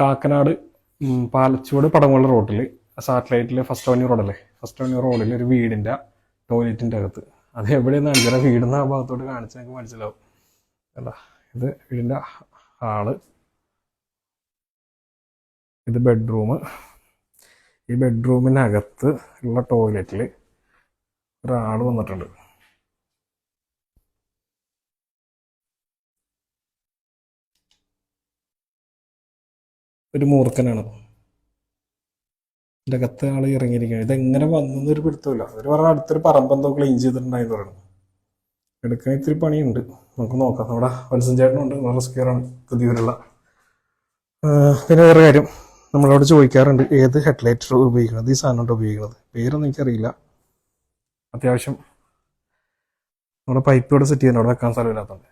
കാക്കനാട് പാലച്ചുവട് പടമുള്ള റോഡിൽ സാറ്റലൈറ്റിൽ ഫസ്റ്റ് അവന്യൂ റോഡല്ലേ? ഫസ്റ്റ് അവന്യൂ റോഡിൽ ഒരു വീടിന്റെ ടോയ്ലറ്റിന്റെ അകത്ത്. അത് എവിടെയെന്ന് കാണിച്ചാൽ വീടിന്ന് ആ ഭാഗത്തോട്ട് കാണിച്ചാൽ നിങ്ങൾക്ക് മനസ്സിലാവും. എന്താ ഇത് വീടിന്റെ ഹാൾ. ഇത് ബെഡ്റൂം ഈ ബെഡ്റൂമിനകത്ത് ഉള്ള ടോയ്ലറ്റിൽ ഒരാൾ വന്നിട്ടുണ്ട്. ഒരു മൂർഖനാണ് ഇതിന്റെ അകത്ത് ആൾ ഇറങ്ങിയിരിക്കുകയാണ്. ഇതെങ്ങനെ വന്നൊരു പിടുത്തമില്ല. അവർ പറഞ്ഞ അടുത്തൊരു പറമ്പെന്തോ ക്ലീൻ ചെയ്തിട്ടുണ്ടായെന്ന് പറയുന്നത് എടുക്കാൻ ഇത്തിരി പണിയുണ്ട്. നമുക്ക് നോക്കാം. നമ്മുടെ വത്സൻ ചേട്ടനുണ്ട് റെസ്ക്യൂറാണ് പുതിയൂരുള്ള പിന്നെ വേറെ കാര്യം. നമ്മളോട് ചോദിക്കാറുണ്ട് ഏത് ഹെഡ്ലൈറ്റർ ഉപയോഗിക്കുന്നത്? ഈ സാധനം ഉപയോഗിക്കുന്നത്? പേരൊന്നും എനിക്കറിയില്ല. അത്യാവശ്യം നമ്മുടെ പൈപ്പ് ഇവിടെ സെറ്റ് ചെയ്യുന്നുണ്ട്. വെക്കാൻ സ്ഥലമില്ലാത്തതുകൊണ്ട്.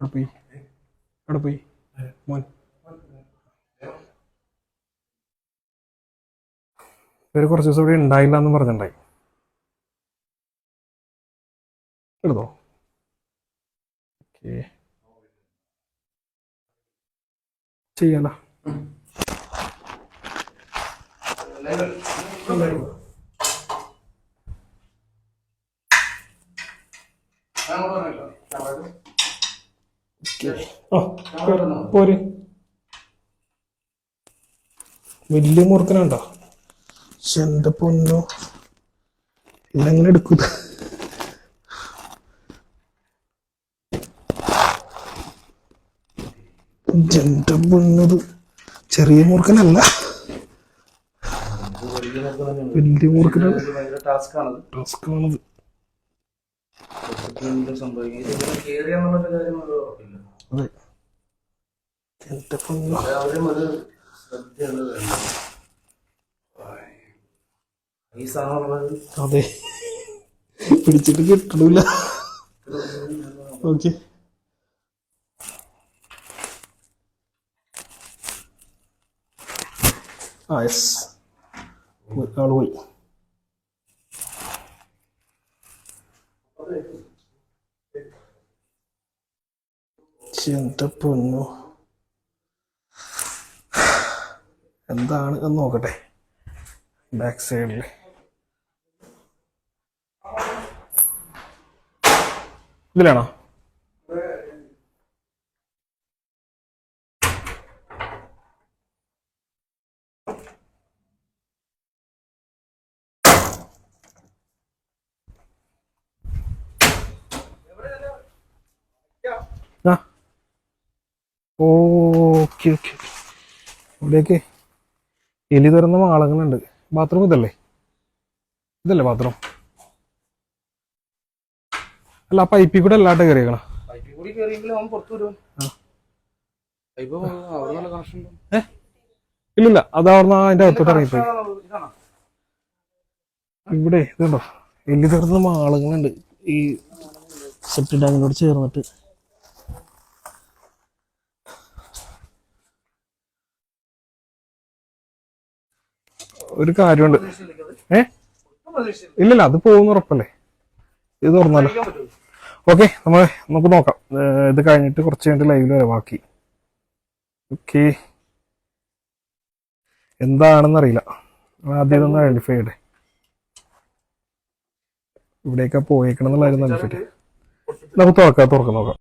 അവിടെ പോയി? അവിടെ പോയി? മോൻ. ഇവർ കുറച്ച് ദിവസം ഇവിടെ ഉണ്ടായില്ല എന്ന് പറഞ്ഞിട്ടുണ്ടായി. എടുത്തോ? ഓക്കെ. ചെയ്യാലോ. പോര്. വലിയ മുറുക്കനുണ്ടോ ശ്ശെ, എന്റെ പൊന്നോ. ഇതെങ്ങനെ എടുക്കുന്നു എന്റെ പൊന്നത് ചെറിയ മുറുക്കനല്ല വലിയ മുറുക്കനാണ് അതെ. ടാസ്ക് പൊന്നു ആണത് എന്ത് സംഭവിക്കും ഇത് ഇങ്ങനെ കേറിയാന്നുള്ള കാര്യം ഒരു ഉറപ്പില്ല അതെ എന്റെ പൊന്നോ എല്ലാവരും ഒരു ശ്രദ്ധയാണ് വേണ്ടത് ഈ സാധനം ഉള്ളത് അതെ. പിടിച്ചിട്ട് കിട്ടണില്ല. ഓക്കെ. ആ യെസ് ആൾ പോയി. എന്റെ പൊന്നു? എന്താണ്? എന്ന് നോക്കട്ടെ. ബാക്ക് സൈഡിൽ ഇതിലാണോ? Okay okay. ഇവിടേക്ക് എലി തുറന്ന മാളങ്ങളുണ്ട്. ബാത്റൂം ഇതല്ലേ? ഇതല്ലേ ബാത്റൂം? അല്ല ആ പൈപ്പിൽ കൂടെ അല്ലാണ്ട് കയറിയേക്കണം പൈപ്പിൽ കൂടി കയറിയെങ്കിലും അവൻ പുറത്തു വരും. പൈപ്പ് അവിടെ നല്ല കണക്ഷൻ ഏ? ഇല്ലില്ല അതവിടുന്ന് അതിന്റെ അകത്തോട്ട് ഇറങ്ങിപ്പോയി. ഇവിടെ ഇതുണ്ടോ? എല്ലി തീർന്ന ആളുകളുണ്ട് ഈ സെപ്റ്റി ടാങ്കിനോട് ചേർന്നിട്ട്. ഒരു കാര്യമുണ്ട്. ഏ? ഇല്ലല്ല അത് പോകുന്ന ഉറപ്പല്ലേ? ഇത് തുറന്നാലോ? ഓക്കെ നമ്മൾ നമുക്ക് നോക്കാം. ഇത് കഴിഞ്ഞിട്ട് കുറച്ച് കഴിഞ്ഞിട്ട് ലൈവിൽ വരാം ബാക്കി. ഓക്കെ. എന്താണെന്നറിയില്ല ആദ്യം ഒന്ന് ഐഡന്റിഫൈ ചെയ്യട്ടെ. ഇവിടേക്കാ പോയേക്കണം എന്നുള്ളതായിരുന്നു ഐഡന്റിഫൈ നമുക്ക് തുറക്കാം തുറക്കാം നോക്കാം.